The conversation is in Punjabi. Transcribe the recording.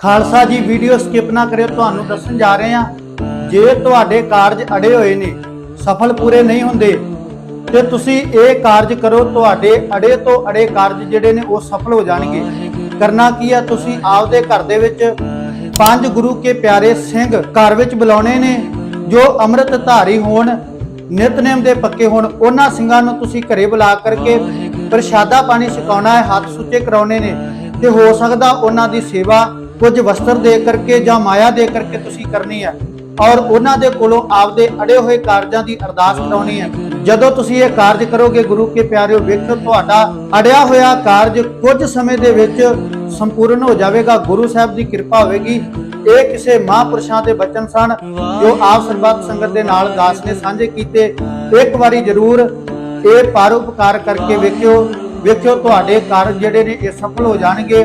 ਖਾਲਸਾ ਜੀ ਵੀਡੀਓ ਸਕਿਪ ਨਾ ਕਰਿਓ, ਤੁਹਾਨੂੰ ਦੱਸਣ ਜਾ ਰਹੇ ਹਾਂ, ਜੇ ਤੁਹਾਡੇ ਕਾਰਜ ਅੜੇ ਹੋਏ ਨੇ, ਸਫਲ ਪੂਰੇ ਨਹੀਂ ਹੁੰਦੇ, ਤੇ ਤੁਸੀਂ ਇਹ ਕਾਰਜ ਕਰੋ, ਤੁਹਾਡੇ ਅੜੇ ਤੋਂ ਅੜੇ ਕਾਰਜ ਜਿਹੜੇ ਨੇ, ਉਹ ਸਫਲ ਹੋ ਜਾਣਗੇ। ਕਰਨਾ ਕੀ ਹੈ ਤੁਸੀਂ ਆਪਦੇ ਘਰ ਦੇ ਵਿੱਚ ਪੰਜ ਗੁਰੂ ਕੇ ਪਿਆਰੇ ਸਿੰਘ ਘਰ ਵਿੱਚ ਬੁਲਾਉਣੇ ਨੇ, ਜੋ ਅੰਮ੍ਰਿਤ ਧਾਰੀ ਹੋਣ, ਨਿਤਨੇਮ ਦੇ ਪੱਕੇ ਹੋਣ, ਉਹਨਾਂ ਸਿੰਘਾਂ ਨੂੰ ਤੁਸੀਂ ਘਰੇ ਬੁਲਾ ਕਰਕੇ ਪ੍ਰਸ਼ਾਦਾ ਪਾਣੀ ਛਕਾਉਣਾ ਹੈ, ਹੱਥ ਸੁੱਚੇ ਕਰਾਉਣੇ ਨੇ, ਤੇ ਹੋ ਸਕਦਾ ਉਹਨਾਂ ਦੀ ਸੇਵਾ ਕੁਝ ਵਸਤਰ ਦੇ ਕਰਕੇ ਜਾਂ ਮਾਇਆ ਦੇ ਕਰਕੇ ਤੁਸੀਂ ਕਰਨੀ ਹੈ। ਔਰ ਉਹਨਾਂ ਦੇ ਕੋਲੋਂ ਆਪਦੇ ਅੜੇ ਹੋਏ ਕਾਰਜਾਂ ਦੀ ਅਰਦਾਸ ਕਰਾਉਣੀ ਹੈ। ਜਦੋਂ ਤੁਸੀਂ ਇਹ ਕਾਰਜ ਕਰੋਗੇ, ਗੁਰੂ ਕੇ ਪਿਆਰਿਓ ਵੇਖੋ ਤੁਹਾਡਾ ਅੜਿਆ ਹੋਇਆ ਕਾਰਜ ਕੁਝ ਸਮੇਂ ਦੇ ਵਿੱਚ ਸੰਪੂਰਨ ਹੋ ਜਾਵੇਗਾ। ਗੁਰੂ ਸਾਹਿਬ ਦੀ ਕਿਰਪਾ ਹੋਵੇਗੀ। ਇਹ ਕਿਸੇ ਮਹਾਂਪੁਰਸ਼ਾਂ ਦੇ ਬਚਨ ਸਨ, ਜੋ ਆਪ ਸਰਬੱਤ ਸੰਗਤ ਦੇ ਨਾਲ ਦਾਸ ਨੇ ਸਾਂਝੇ ਕੀਤੇ। ਇੱਕ ਵਾਰੀ ਜ਼ਰੂਰ ਇਹ ਪਰਉਪਕਾਰ ਕਰਕੇ ਵੇਖਿਓ। ਵੇਖਿਓ ਤੁਹਾਡੇ ਕਾਰਜ ਜਿਹੜੇ ਨੇ, ਇਹ ਸਫਲ ਹੋ ਜਾਣਗੇ।